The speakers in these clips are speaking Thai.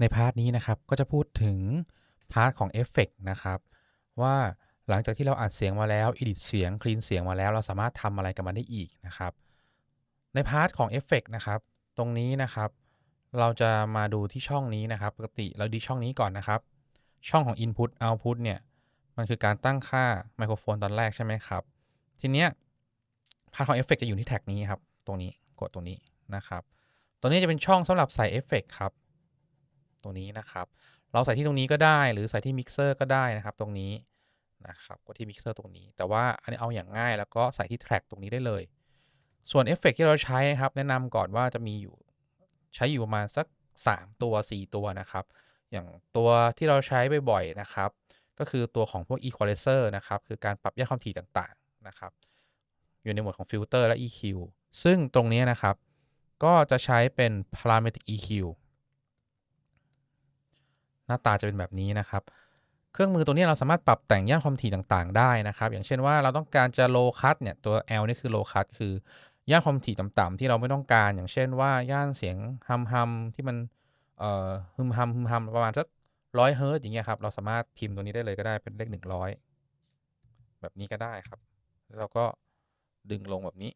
ในพาร์ทนี้นะครับก็จะพูดถึงพาร์ทของเอฟเฟกนะครับว่าหลังจากที่เราอัดเสียงมาแล้ว edit เสียง clean เสียงมาแล้ว เราสามารถทำอะไรกับมันได้อีกนะครับในพาร์ทของเอฟเฟกนะครับตรงนี้นะครับเราจะมาดูที่ช่องนี้นะครับ ปกติเราดูช่องนี้ก่อนนะครับ ช่องของ Input Output เนี่ยมันคือการตั้งค่าไมโครโฟนตอนแรกใช่ไหมครับ ทีเนี้ยพาร์ทของเอฟเฟกจะอยู่ที่แท็กนี้ครับ ตรงนี้กดตรงนี้นะครับ ตัวนี้จะเป็นช่องสำหรับใส่เอฟเฟกครับ ตรงนี้นะครับ เราใส่ที่ตรงนี้ก็ได้ หรือใส่ที่มิกเซอร์ก็ได้นะครับ ตรงนี้นะครับกดที่มิกเซอร์ตรงนี้ แต่ว่าอันนี้เอาอย่างง่ายแล้วก็ใส่ที่แทร็กตรงนี้ได้เลย ส่วนเอฟเฟกที่เราใช้นะครับ แนะนำก่อนว่าจะมีอยู่ ใช้อยู่ประมาณสัก 3 ตัว 4 ตัวนะครับ อย่างตัวที่เราใช้บ่อยๆนะครับ ก็คือตัวของพวก equalizer นะครับ คือการปรับแยกความถี่ต่างๆนะครับ อยู่ในหมวดของฟิลเตอร์และ EQ ซึ่งตรงนี้นะครับ ก็จะใช้เป็น parametric EQ น้าตาจะเป็นแบบนี้นะครับ เครื่องมือตัวนี้เราสามารถปรับแต่งย่านความถี่ต่างๆ ได้นะครับ อย่างเช่นว่าเราต้องการจะ low cut เนี่ยตัว L นี่คือ low cut คือย่านความถี่ต่ำๆที่เราไม่ต้องการ อย่างเช่นว่าย่านเสียงฮัมฮัมที่มันเอ่อฮึมฮัมฮึมฮัมประมาณสักร้อยเฮิร์ตอย่างเงี้ยครับ เราสามารถพิมพ์ตัวนี้ได้เลยก็ได้เป็นเลขหนึ่งร้อยแบบนี้ก็ได้ครับ แล้วเราก็ดึงลงแบบนี้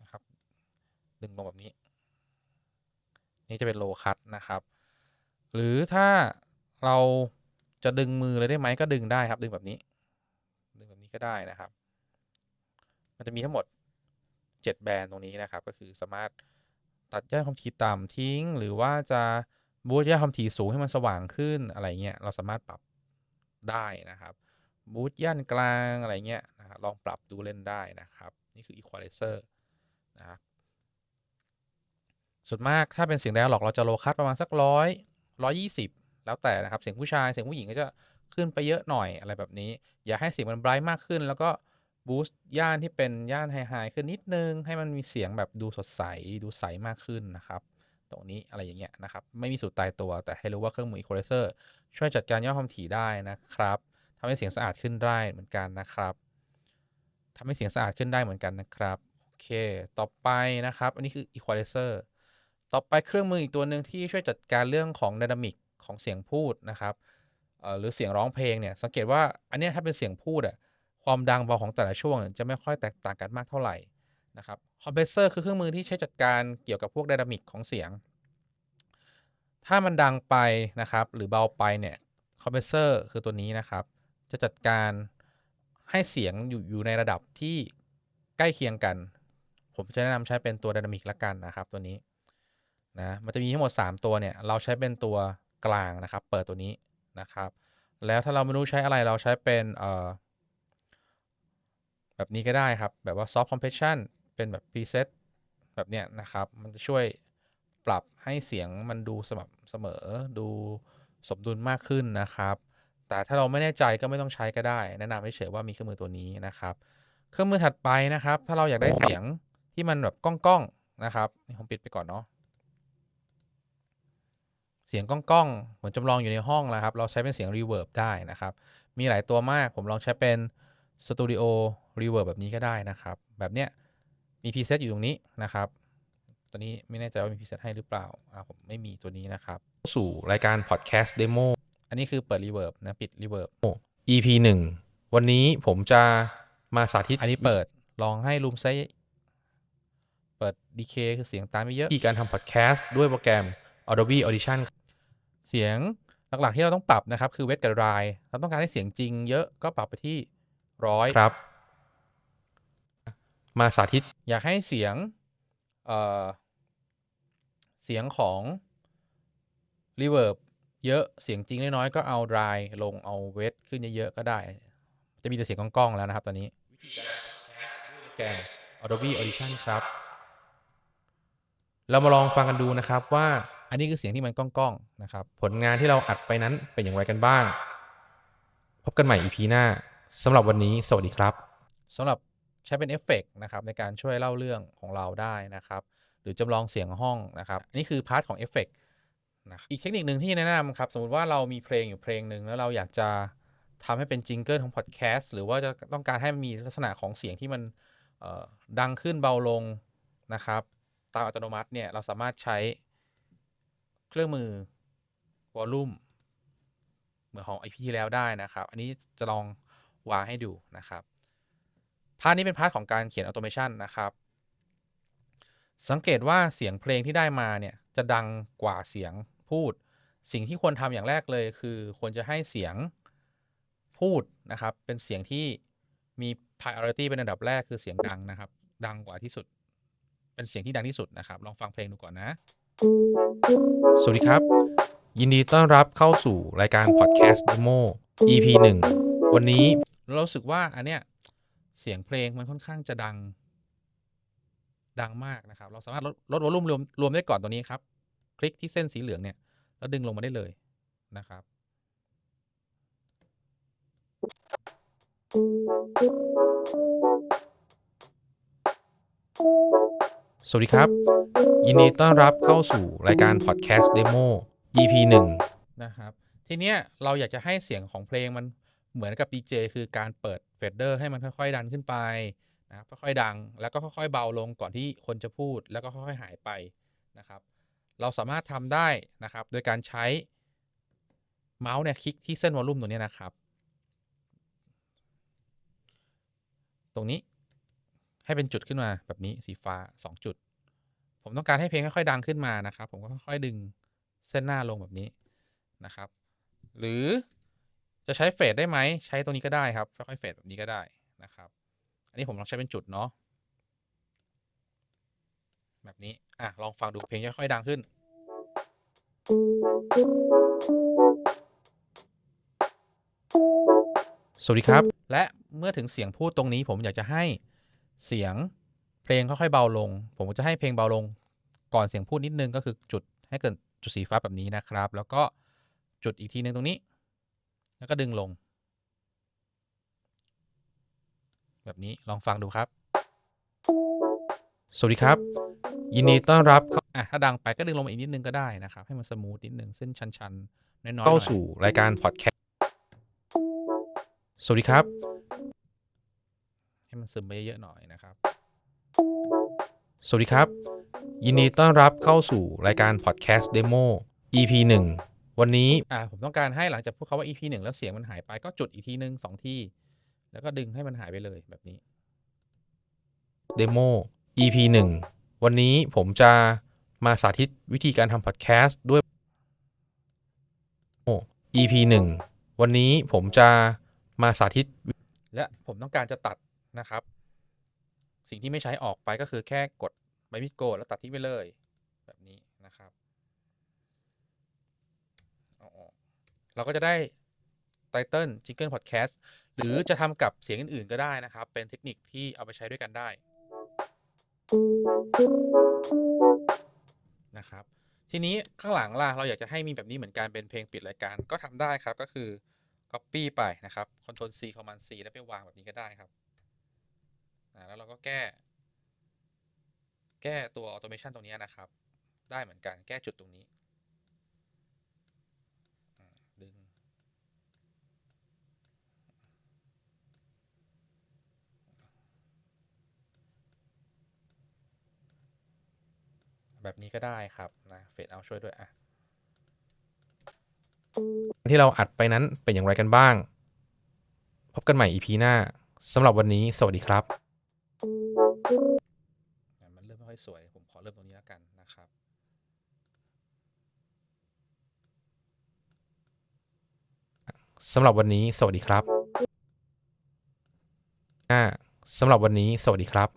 นะครับ ดึงลงแบบนี้ นี่จะเป็นโลคัตนะครับ หรือถ้าเราจะดึงมือเลยได้ไหมก็ดึงได้ครับ ดึงแบบนี้ ดึงแบบนี้ก็ได้นะครับ มันจะมีทั้งหมด 7 แบรนด์ตรงนี้นะครับ ก็คือสามารถตัดย่าความถี่ต่ำทิ้ง หรือว่าจะบูสต์ย่าความถี่สูงให้มันสว่างขึ้นอะไรเงี้ยเราสามารถปรับได้นะครับบูสต์ย่านกลางอะไรเงี้ยนะครับลองปรับดูเล่นได้นะครับ นี่คือ equalizer นะครับ ส่วนมากถ้าเป็นเสียงไดอะล็อกเราจะโลคัตประมาณสักร้อยร้อยี่สิบแล้วแต่นะครับ เสียงผู้ชายเสียงผู้หญิงก็จะขึ้นไปเยอะหน่อยอะไรแบบนี้ อย่าให้เสียงมันไบรท์มากขึ้น แล้วก็บูสต์ย่านที่เป็นย่านไฮไฮขึ้นนิดนึง ให้มันมีเสียงแบบดูสดใสดูใสมากขึ้นนะครับ ตรงนี้อะไรอย่างเงี้ยนะครับ ไม่มีสูตรตายตัว แต่ให้รู้ว่าเครื่องมือ equalizer ช่วยจัดการย่านความถี่ได้นะครับทำให้เสียงสะอาดขึ้นได้เหมือนกันนะครับทำให้เสียงสะอาดขึ้นได้เหมือนกันนะครับโอเค ต่อไปนะครับ อันนี้คือ equalizer ต่อไปเครื่องมืออีกตัวหนึ่งที่ช่วยจัดการเรื่องของไดนามิกของเสียงพูดนะครับหรือเสียงร้องเพลงเนี่ยสังเกตว่าอันนี้ถ้าเป็นเสียงพูดอะความดังเบาของแต่ละช่วงจะไม่ค่อยแตกต่างกันมากเท่าไหร่นะครับคอมเพรสเซอร์คือเครื่องมือที่ใช้จัดการเกี่ยวกับพวกไดนามิกของเสียง ถ้ามันดังไปนะครับหรือเบาไปเนี่ยคอมเพรสเซอร์คือตัวนี้นะครับ จะจัดการให้เสียงอยู่อยู่ในระดับที่ใกล้เคียงกัน ผมจะแนะนำใช้เป็นตัวไดนามิกละกันนะครับตัวนี้ นะมันจะมีทั้งหมด 3 ตัวเนี่ยเราใช้เป็นตัวกลางนะครับ เปิดตัวนี้นะครับ แล้วถ้าเราไม่รู้ใช้อะไรเราใช้เป็นเอ่อแบบนี้ก็ได้ครับ แบบว่า soft compression เป็นแบบ preset แบบเนี้ยนะครับ มันจะช่วยปรับให้เสียงมันดูสม่ำเสมอดูสมดุลมากขึ้นนะครับ แต่ถ้าเราไม่แน่ใจก็ไม่ต้องใช้ก็ได้ แนะนำให้เฉยว่ามีเครื่องมือตัวนี้นะครับ เครื่องมือถัดไปนะครับ ถ้าเราอยากได้เสียงที่มันแบบก้องๆนะครับผมปิดไปก่อนเนาะ สียงก้องๆเหมือนจำลองอยู่ในห้องนะครับ เราใช้เป็นเสียงรีเวิร์บได้นะครับ มีหลายตัวมาก ผมลองใช้เป็นสตูดิโอรีเวิร์บแบบนี้ก็ได้นะครับ แบบเนี้ยมีพรีเซตอยู่ตรงนี้นะครับ ตัวนี้ไม่แน่ใจว่ามีพรีเซตให้หรือเปล่าอ่าผมไม่มีตัวนี้นะครับ สู่รายการพอดแคสต์เดโมอันนี้คือเปิดรีเวิร์บนะปิดรีเวิร์บ EP 1 วันนี้ผมจะมาสาธิต อันนี้เปิดลองให้รูมไซเปิด DK คือเสียงตามไม่เยอะที่การทำพอดแคสต์ด้วยโปรแกรม Adobe Audition เสียงหลักๆที่เราต้องปรับนะครับ คือเวทกับไรเราต้องการให้เสียงจริงเยอะก็ปรับไปที่ร้อยครับ มาสาธิตอยากให้เสียงเอ่อเสียงของ Reverb เยอะเสียงจริงน้อยๆก็เอาไรลงเอาเวทขึ้นเยอะๆก็ได้ จะมีแต่เสียงก้องๆแล้วนะครับตอนนี้แกม Adobe Audition ครับ เรามาลองฟังกันดูนะครับว่า อันนี้คือเสียงที่มันก้องๆนะครับ ผลงานที่เราอัดไปนั้นเป็นอย่างไรกันบ้าง พบกันใหม่ EP หน้าสำหรับวันนี้สวัสดีครับสำหรับใช้เป็นเอฟเฟกนะครับในการช่วยเล่าเรื่องของเราได้นะครับ หรือจำลองเสียงห้องนะครับอันนี้คือพาร์ทของเอฟเฟกนะอีกเทคนิคหนึ่งที่แนะนำครับ สมมติว่าเรามีเพลงอยู่เพลงหนึ่งแล้วเราอยากจะทำให้เป็นจิงเกิลของพอดแคสต์หรือว่าจะต้องการให้มีลักษณะของเสียงที่มันดังขึ้นเบาลงนะครับ ตามอัตโนมัติเนี่ยเราสามารถใช้ เครื่องมือวอลลุ่มเหมือนของ IP ที่แล้วได้นะครับ อันนี้จะลองวางให้ดูนะครับ พาร์ทนี้เป็นพาร์ทของการเขียนออโตเมชันนะครับ สังเกตว่าเสียงเพลงที่ได้มาเนี่ยจะดังกว่าเสียงพูด สิ่งที่ควรทำอย่างแรกเลยคือควรจะให้เสียงพูดนะครับ เป็นเสียงที่มี priority เป็นอันดับแรกคือเสียงดังนะครับ ดังกว่าที่สุด เป็นเสียงที่ดังที่สุดนะครับ ลองฟังเพลงดูก่อนนะ สวัสดีครับ ยินดีต้อนรับเข้าสู่รายการพอดแคสต์ Demo EP 1 วันนี้เราสึกว่าอันเนี้ยเสียงเพลงมันค่อนข้างจะดัง ดังมากนะครับ เราสามารถลดลดวอลลุ่มรวมรวมได้ก่อนตัวนี้ครับ คลิกที่เส้นสีเหลืองเนี่ย แล้วดึงลงมาได้เลยนะครับส วัสดีครับ ยินดีต้อนรับเข้าสู่รายการพอดแคสต์ Demo EP 1นะครับ ทีเนี้ยเราอยากจะให้เสียงของเพลงมันเหมือนกับ DJ คือการเปิดเฟดเดอร์ให้มันค่อยๆ ดันขึ้นไปนะค่อยๆดัง แล้วก็ค่อยๆเบาลงก่อนที่คนจะพูดแล้วก็ค่อยๆหายไปนะครับ เราสามารถทำได้นะครับ โดยการใช้เมาส์เนี่ยคลิกที่เส้นวอลลุ่มตรงนี้นะครับ ตรงนี้ให้เป็นจุดขึ้นมาแบบนี้สีฟ้า 2 จุด ผมต้องการให้เพลงค่อยๆดังขึ้นมานะครับ ผมก็ค่อยๆดึงเส้นหน้าลงแบบนี้นะครับ หรือจะใช้เฟดได้ไหมใช้ตรงนี้ก็ได้ครับค่อยๆเฟดแบบนี้ก็ได้นะครับ อันนี้ผมลองใช้เป็นจุดเนาะแบบนี้อะลองฟังดูเพลงค่อยๆดังขึ้น สวัสดีครับ และเมื่อถึงเสียงพูดตรงนี้ผมอยากจะให้เสียง เพลงค่อยๆเบาลง ผมก็จะให้เพลงเบาลงก่อนเสียงพูดนิดนึงก็คือจุดให้เกิดจุดสีฟ้าแบบนี้นะครับ แล้วก็จุดอีกทีนึงตรงนี้ แล้วก็ดึงลง แบบนี้ลองฟังดูครับ สวัสดีครับ ยินดีต้อนรับเข้าอะถ้าดังไปก็ดึงลงมาอีกนิดนึงก็ได้นะครับ ให้มันสมูทนิดนึงเส้นชันๆน้อยๆหน่อยเข้าสู่รายการพอดแคสต์สวัสดีครับ ให้มันซึมไปเยอะๆหน่อยนะครับ สวัสดีครับ ยินดีต้อนรับเข้าสู่รายการพอดแคสต์เดโม EP 1 วันนี้อ่าผมต้องการให้หลังจากพูดคาว่า EP หนึ่งแล้วเสียงมันหายไปก็จุดอีกทีหนึ่งสองที่ แล้วก็ดึงให้มันหายไปเลยแบบนี้เดโม EP 1 วันนี้ผมจะมาสาธิตวิธีการทำพอดแคสต์ด้วย EP 1 วันนี้ผมจะมาสาธิต และผมต้องการจะตัดนะครับ สิ่งที่ไม่ใช้ออกไปก็คือแค่กดไม้มิดโกนแล้วตัดทิ้งไปเลย แบบนี้นะครับเอาออกเราก็จะได้ไตเติล Jingle Podcast หรือจะทำกับเสียงอื่น ๆ ก็ได้นะครับ เป็นเทคนิคที่เอาไปใช้ด้วยกันได้นะครับทีนี้ข้างหลังล่ะเราอยากจะให้มีแบบนี้เหมือนกันเป็นเพลงปิดรายการก็ทำได้ครับก็คือ Copy ไปนะครับ Ctrl C Command C แล้วไปวางแบบนี้ก็ได้ครับ แก็แก้ แก้ตัว Automation ตรงนี้นะครับ ได้เหมือนกันแก้จุดตรงนี้ดึงแบบนี้ก็ได้ครับนะเฟดเอาช่วยด้วยอะที่เราอัดไปนั้นเป็นอย่างไรกันบ้าง พบกันใหม่ EP หน้าสำหรับวันนี้ สวัสดีครับ มันเริ่มไม่ค่อยสวย ผมขอเริ่มตรงนี้แล้วกันนะครับ สำหรับวันนี้สวัสดีครับอ่าสำหรับวันนี้สวัสดีครับ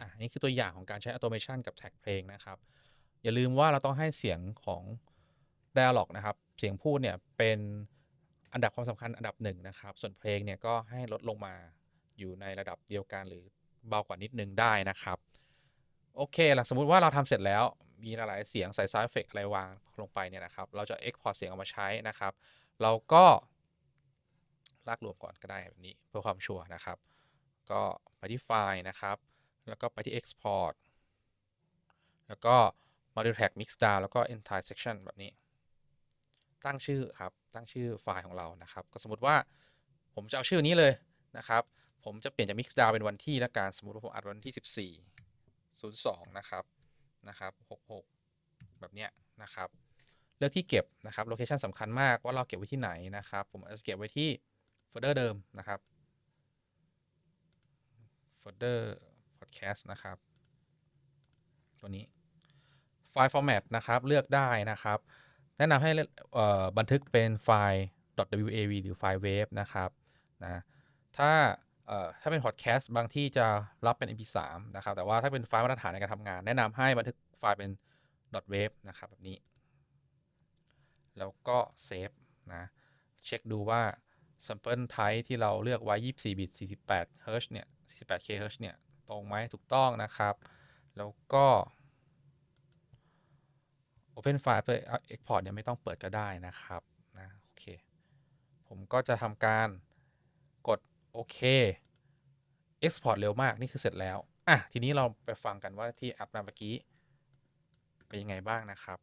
อะอันนี่คือตัวอย่างของการใช้ automation กับแท็กเพลงนะครับ อย่าลืมว่าเราต้องให้เสียงของ dialog นะครับ เสียงพูดเนี่ยเป็นอันดับความสำคัญอันดับหนึ่งนะครับ ส่วนเพลงเนี่ยก็ให้ลดลงมาอยู่ในระดับเดียวกันหรือเบากว่านิดนึงได้นะครับ โอเคล่ะสมมุติว่าเราทำเสร็จแล้วมีหลายเสียงใส่ sound effect อะไรวางลงไปเนี่ยนะครับ เราจะ export เสียงออกมาใช้นะครับ เราก็ลากรวมก่อนก็ได้แบบนี้เพื่อความชัวร์นะครับ ก็ไปที่ไฟล์นะครับ แล้วก็ไปที่ export แล้วก็ multi-track mix down แล้วก็ entire section แบบนี้ ตั้งชื่อครับ ตั้งชื่อไฟล์ของเรานะครับ ก็สมมติว่าผมจะเอาชื่อนี้เลยนะครับ ผมจะเปลี่ยนจาก Mixdown เป็นวันที่ละกัน สมมติว่าผมอัดวันที่ 14 02 นะครับ นะครับ 66 แบบเนี้ยนะครับ เลือกที่เก็บนะครับ โลเคชันสำคัญมากว่าเราเก็บไว้ที่ไหนนะครับ ผมจจะเก็บไว้ที่โฟลเดอร์เดิมนะครับโฟลเดอร์ podcast นะครับ ตัวนี้ ไฟล์ format นะครับ เลือกได้นะครับ แนะนำให้บันทึกเป็นไฟล์ .wav หรือไฟล์ wave นะครับนะถ้าถ้าเป็น podcast บางที่จะรับเป็น mp3 นะครับ แต่ว่าถ้าเป็นไฟล์มาตรฐานในการทำงาน แนะนำให้บันทึกไฟล์เป็น .wave นะครับแบบนี้ แล้วก็เซฟนะเช็คดูว่า sample type ที่เราเลือกไว้ 24 บิต 48 Hz เนี่ย 48 kHz เนี่ย ตรงไหมถูกต้องนะครับ แล้วก็ Open File เพื่อ Export เนี่ยไม่ต้องเปิดก็ได้นะครับนะโอเคผมก็จะทำการกดโอเค Export เร็วมากนี่คือเสร็จแล้วอะทีนี้เราไปฟังกันว่าที่อัดมาเมื่อกี้ เป็นยังไงบ้างนะครับ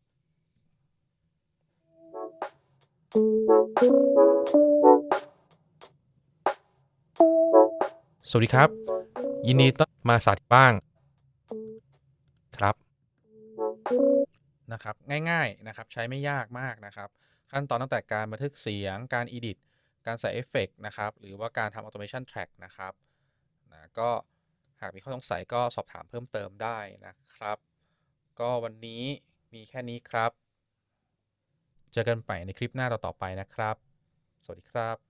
สวัสดีครับ ยินดีต้อนมาสาธิตบ้างครับ นะครับง่ายๆนะครับใช้ไม่ยากมากนะครับขั้นตอนตั้งแต่การบันทึกเสียงการ edit การใส่เอฟเฟกนะครับหรือว่าการทำ automation track นะครับนะก็หากมีข้อสงสัยก็สอบถามเพิ่มเติมได้นะครับ ก็วันนี้มีแค่นี้ครับ เจอกันใหม่ในคลิปหน้าต่อๆไปนะครับ สวัสดีครับ